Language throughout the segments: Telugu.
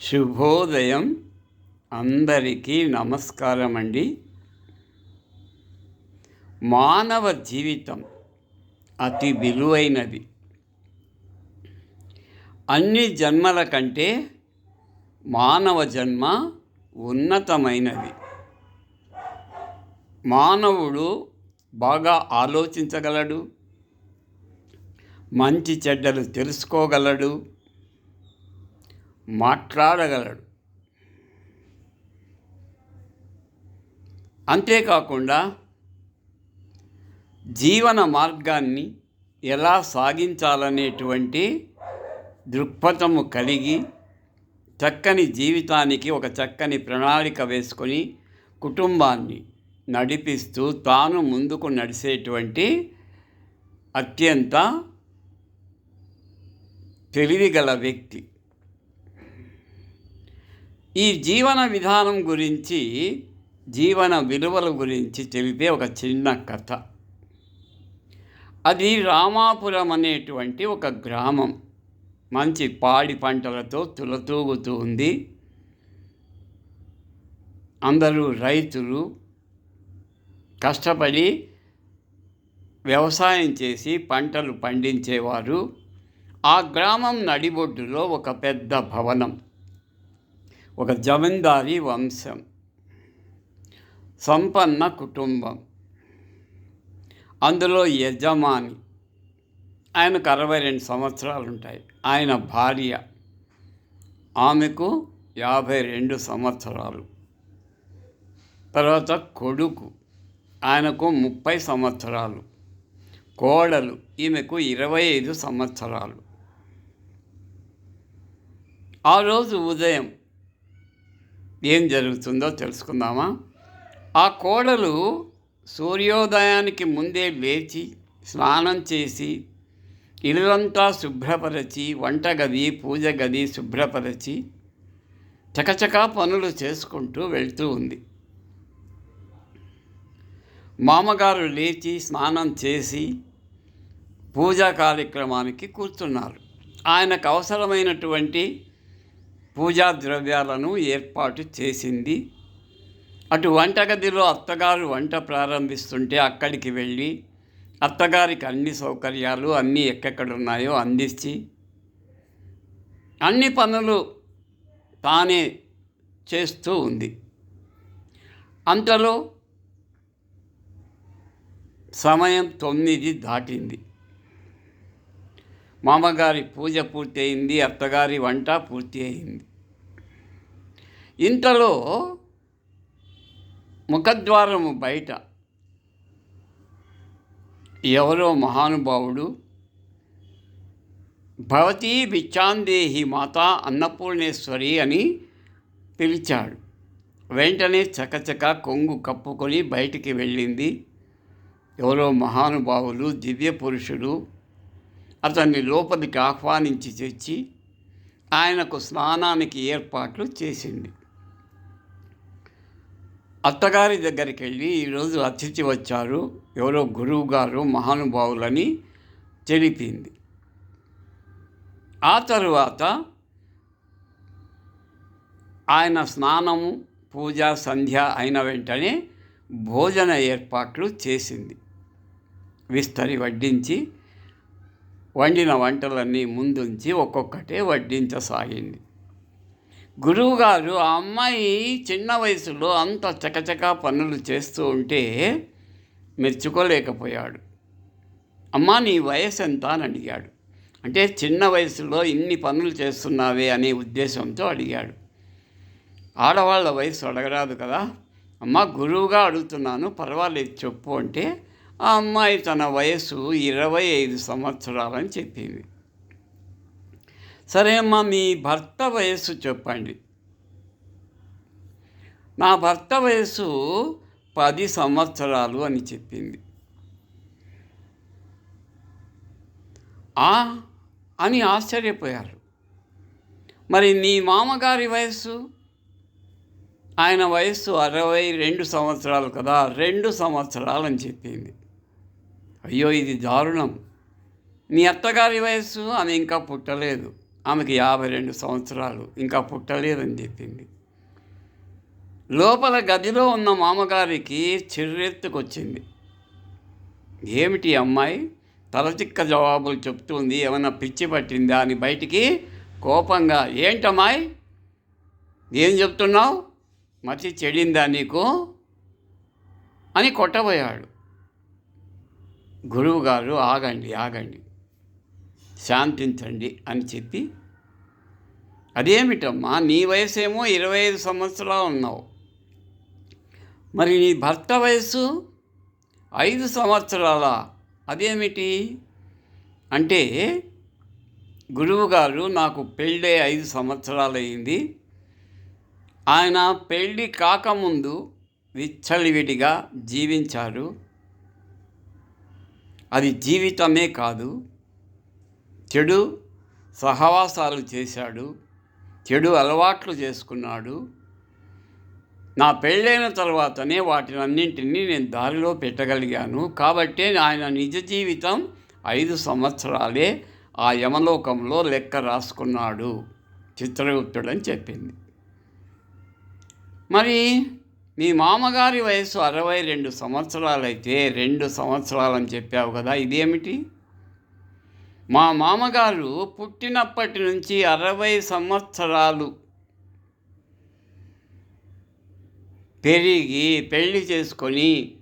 శుభోదయం. అందరికీ నమస్కారం అండి మానవ జీవితం అతి విలువైనది. అన్ని జన్మల కంటే మానవ జన్మ ఉన్నతమైనది. మానవుడు బాగా ఆలోచించగలడు. మంచి చెడ్డలు తెలుసుకోగలడు. మాట్లాడగలడు. అంతేకాకుండా జీవన మార్గాన్ని ఎలా సాగించాలనేటువంటి దృక్పథము కలిగి చక్కని జీవితానికి ఒక చక్కని ప్రణాళిక వేసుకొని కుటుంబాన్ని నడిపిస్తూ తాను ముందుకు నడిచేటువంటి అత్యంత తెలివిగల వ్యక్తి. ఈ జీవన విధానం గురించి జీవన విలువల గురించి తెలిపే ఒక చిన్న కథ. అది రామాపురం అనేటువంటి ఒక గ్రామం. మంచి పాడి పంటలతో తులతూగుతూ ఉంది. అందరూ రైతులు కష్టపడి వ్యవసాయం చేసి పంటలు పండించేవారు. ఆ గ్రామం నడిబొడ్డులో ఒక పెద్ద భవనం. ఒక జమీందారీ వంశం. సంపన్న కుటుంబం. అందులో యజమాని. ఆయనకు అరవై రెండు సంవత్సరాలు ఉంటాయి ఆయన భార్య. ఆమెకు యాభై రెండు సంవత్సరాలు. తర్వాత కొడుకు. ఆయనకు ముప్పై సంవత్సరాలు. కోడలు. ఈమెకు ఇరవై ఐదు సంవత్సరాలు. ఆ రోజు ఉదయం ఏం జరుగుతుందో తెలుసుకుందామా? ఆ కోడలు సూర్యోదయానికి ముందే లేచి స్నానం చేసి ఇల్లంతా శుభ్రపరచి వంటగది పూజ గది శుభ్రపరచి చకచకా పనులు చేసుకుంటూ వెళ్తూ ఉంది. మామగారు లేచి స్నానం చేసి పూజా కార్యక్రమానికి కూర్చున్నారు. ఆయనకు అవసరమైనటువంటి పూజా ద్రవ్యాలను ఏర్పాటు చేసింది. అటు వంటగదిలో అత్తగారు వంట ప్రారంభిస్తుంటే అక్కడికి వెళ్ళి అత్తగారికి అన్ని సౌకర్యాలు అన్నీ ఎక్కడెక్కడున్నాయో అందించి అన్ని పనులు తానే చేస్తూ ఉంది. అంతలో సమయం తొమ్మిది దాటింది. మామగారి పూజ పూర్తి అయింది అత్తగారి వంట పూర్తి అయింది ఇంతలో ముఖద్వారము బయట. ఎవరో మహానుభావుడు భవతీ బిచ్చాందేహి మాత అన్నపూర్ణేశ్వరి అని పిలిచాడు. వెంటనే చకచక కొంగు కప్పుకొని బయటికి వెళ్ళింది. ఎవరో మహానుభావులు దివ్య పురుషుడు అతన్ని లోపలికి ఆహ్వానించి తెచ్చి ఆయనకు స్నానానికి ఏర్పాట్లు చేసింది. అత్తగారి దగ్గరికి వెళ్ళి ఈరోజు అతిథి వచ్చారు. ఎవరో గురువు గారు మహానుభావులని తెలిపింది ఆ తరువాత ఆయన స్నానము పూజ సంధ్య అయిన వెంటనే భోజన ఏర్పాట్లు చేసింది. విస్తరి వడ్డించి వండిన వంటలన్నీ ముందుంచి ఒక్కొక్కటే వడ్డించసాగింది. గురువుగారు ఆ అమ్మాయి చిన్న వయసులో అంత చకచక పనులు చేస్తూ ఉంటే మెచ్చుకోలేకపోయాడు. అమ్మా నీ వయసు ఎంత అని అడిగాడు. అంటే చిన్న వయసులో ఇన్ని పనులు చేస్తున్నావే? అనే ఉద్దేశంతో అడిగాడు. ఆడవాళ్ళ వయసు అడగరాదు కదా. అమ్మ గురువుగా అడుగుతున్నాను. పర్వాలేదు చెప్పు అంటే ఆ అమ్మాయి తన వయసు ఇరవై ఐదు సంవత్సరాలని చెప్పింది. సరే అమ్మా మీ భర్త వయస్సు చెప్పండి. నా భర్త వయసు పది సంవత్సరాలు అని చెప్పింది. ఆ అని ఆశ్చర్యపోయారు. మరి నీ మామగారి వయస్సు? ఆయన వయస్సు అరవై రెండు సంవత్సరాలు కదా రెండు సంవత్సరాలు అని చెప్పింది. అయ్యో ఇది దారుణం. మీ అత్తగారి వయస్సు ఆమె ఇంకా పుట్టలేదు. ఆమెకి యాభై రెండు సంవత్సరాలు ఇంకా పుట్టలేదని చెప్పింది. లోపల గదిలో ఉన్న మామగారికి చిర్రెత్తుకొచ్చింది. ఏమిటి అమ్మాయి? తలచిక్క జవాబులు చెప్తుంది ఏమైనా పిచ్చి పట్టిందా అని బయటికి కోపంగా. ఏంటమ్మాయి? ఏం చెప్తున్నావు? మతి చెడిందా నీకు? అని కొట్టబోయాడు. గురువుగారు ఆగండి ఆగండి శాంతించండి అని చెప్పి అదేమిటమ్మా నీ వయసేమో ఇరవై ఐదు సంవత్సరాలు ఉన్నావు. మరి నీ భర్త వయసు ఐదు సంవత్సరాల? అదేమిటి? అంటే గురువుగారు నాకు పెళ్ళే ఐదు సంవత్సరాలు అయింది ఆయన పెళ్ళి కాకముందు విచ్చలివిడిగా జీవించారు. అది జీవితమే కాదు. చెడు సహవాసాలు చేశాడు. చెడు అలవాట్లు చేసుకున్నాడు. నా పెళ్ళైన తర్వాతనే వాటినన్నింటినీ నేను దారిలో పెట్టగలిగాను. కాబట్టే ఆయన నిజ జీవితం ఐదు సంవత్సరాలే ఆ యమలోకంలో లెక్క రాసుకున్నాడు. చిత్రగుప్తుడని చెప్పింది. మరి మీ మామగారి వయసు అరవై రెండు సంవత్సరాలైతే రెండు సంవత్సరాలని చెప్పావు కదా ఇదేమిటి? మా మామగారు పుట్టినప్పటి నుంచి అరవై సంవత్సరాలు పెరిగి పెళ్ళి చేసుకొని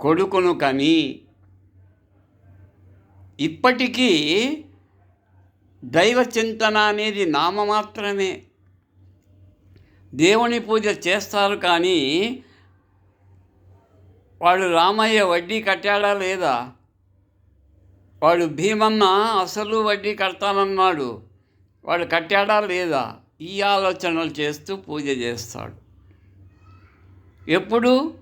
కొడుకును కని ఇప్పటికీ దైవ చింతన అనేది నామమాత్రమే. దేవుని పూజ చేస్తారు కానీ వాడు రామయ్య వడ్డీ కట్టాడా లేదా? వాడు భీమన్న అసలు వడ్డీ కడతానన్నాడు. వాడు కట్టాడా లేదా? ఈ ఆలోచనలు చేస్తూ పూజ చేస్తాడు. ఎప్పుడు?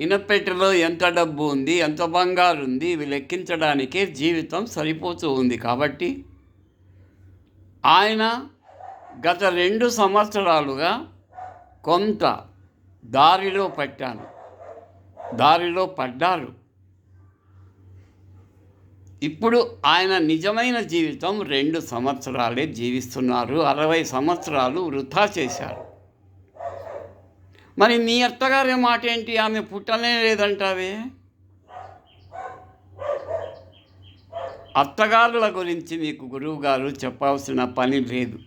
ఇనపెట్టెలో ఎంత డబ్బు ఉంది ఎంత బంగారు ఉంది ఇవి లెక్కించడానికే జీవితం సరిపోతూ ఉంది కాబట్టి ఆయన గత రెండు సంవత్సరాలుగా కొంత దారిలో పట్టాను. దారిలో పడ్డారు. ఇప్పుడు ఆయన నిజమైన జీవితం రెండు సంవత్సరాలే జీవిస్తున్నారు. అరవై సంవత్సరాలు వృధా చేశారు. మరి మీ అత్తగారి మాట ఏంటి? ఆమె పుట్టనే లేదంటావే? అత్తగారుల గురించి మీకు గురువుగారు చెప్పాల్సిన పని లేదు.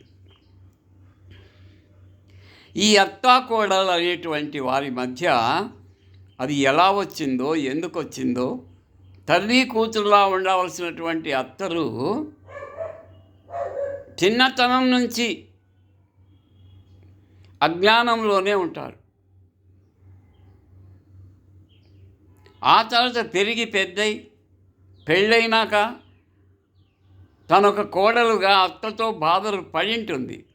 ఈ అత్తా కోడలు అనేటువంటి వారి మధ్య అది ఎలా వచ్చిందో ఎందుకు వచ్చిందో తల్లి కూతురులా ఉండవలసినటువంటి అత్తరు చిన్నతనం నుంచి అజ్ఞానంలోనే ఉంటారు. ఆ తర్వాత పెరిగి పెద్దయి పెళ్ళైనాక తనొక కోడలుగా అత్తతో బాధలు పడి ఉంటుంది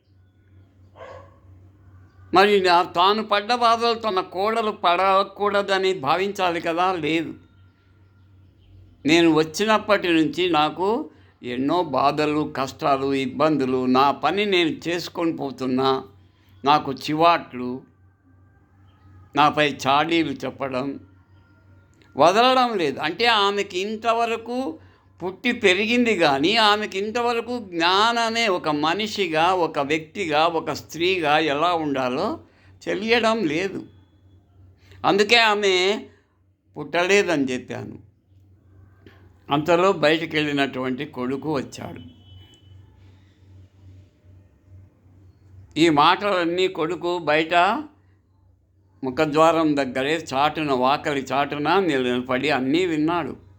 మరి నా- తాను పడ్డ బాధలు తన కోడలు పడకూడదని భావించాలి కదా? లేదు. నేను వచ్చినప్పటి నుంచి నాకు ఎన్నో బాధలు కష్టాలు ఇబ్బందులు నా పని నేను చేసుకొని పోతున్నా. నాకు చివాట్లు నాపై చాడీలు చెప్పడం వదలడం లేదు. అంటే ఆమెకి ఇంతవరకు పుట్టి పెరిగింది కానీ ఆమెకి ఇంతవరకు జ్ఞానమే ఒక మనిషిగా ఒక వ్యక్తిగా ఒక స్త్రీగా ఎలా ఉండాలో తెలియడం లేదు. అందుకే ఆమె పుట్టలేదని చెప్పాను. అంతలో బయటికి వెళ్ళినటువంటి కొడుకు వచ్చాడు. ఈ మాటలన్నీ కొడుకు బయట ముఖద్వారం దగ్గరే చాటున వాకలి చాటున నిలబడి అన్నీ విన్నాడు.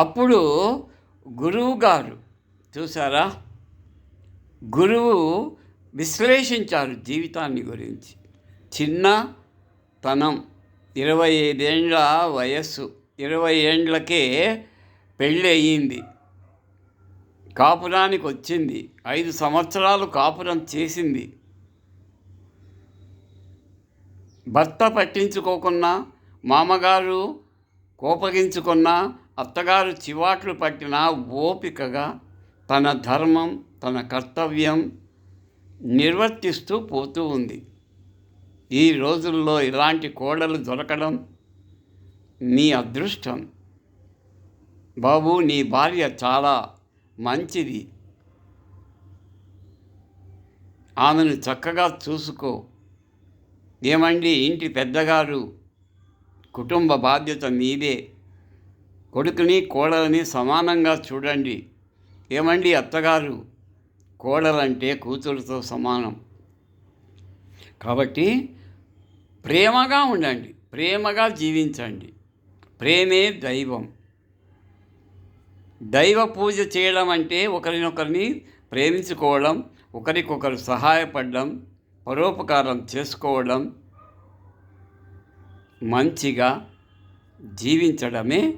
అప్పుడు గురువు గారు చూసారా? గురువు విశ్లేషించారు జీవితాన్ని గురించి. చిన్న తనం ఇరవై ఐదేండ్ల వయస్సు ఇరవై ఏండ్లకే పెళ్ళి అయ్యింది కాపురానికి వచ్చింది ఐదు సంవత్సరాలు కాపురం చేసింది. భర్త పట్టించుకోకున్నా మామగారు కోపగించుకున్నా అత్తగారు చివాట్లు పట్టినా ఓపికగా తన ధర్మం తన కర్తవ్యం నిర్వర్తిస్తూ పోతూ ఉంది. ఈ రోజుల్లో ఇలాంటి కోడలు దొరకడం నీ అదృష్టం. బాబు నీ భార్య చాలా మంచిది. ఆమెను చక్కగా చూసుకో. ఏమండి ఇంటి పెద్దగారు కుటుంబ బాధ్యత మీదే. కొడుకుని కోడలని సమానంగా చూడండి. ఏమండి అత్తగారు? కోడలంటే కూతురుతో సమానం. కాబట్టి ప్రేమగా ఉండండి. ప్రేమగా జీవించండి. ప్రేమే దైవం. దైవ పూజ చేయడం అంటే ఒకరినొకరిని ప్రేమించుకోవడం ఒకరికొకరు సహాయపడడం పరోపకారం చేసుకోవడం మంచిగా జీవించడమే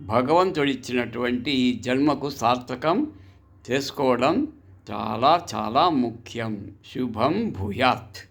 భగవంతుడిచ్చినటువంటి ఈ జన్మకు సార్థకం చేసుకోవడం చాలా చాలా ముఖ్యం. శుభం భూయాత్.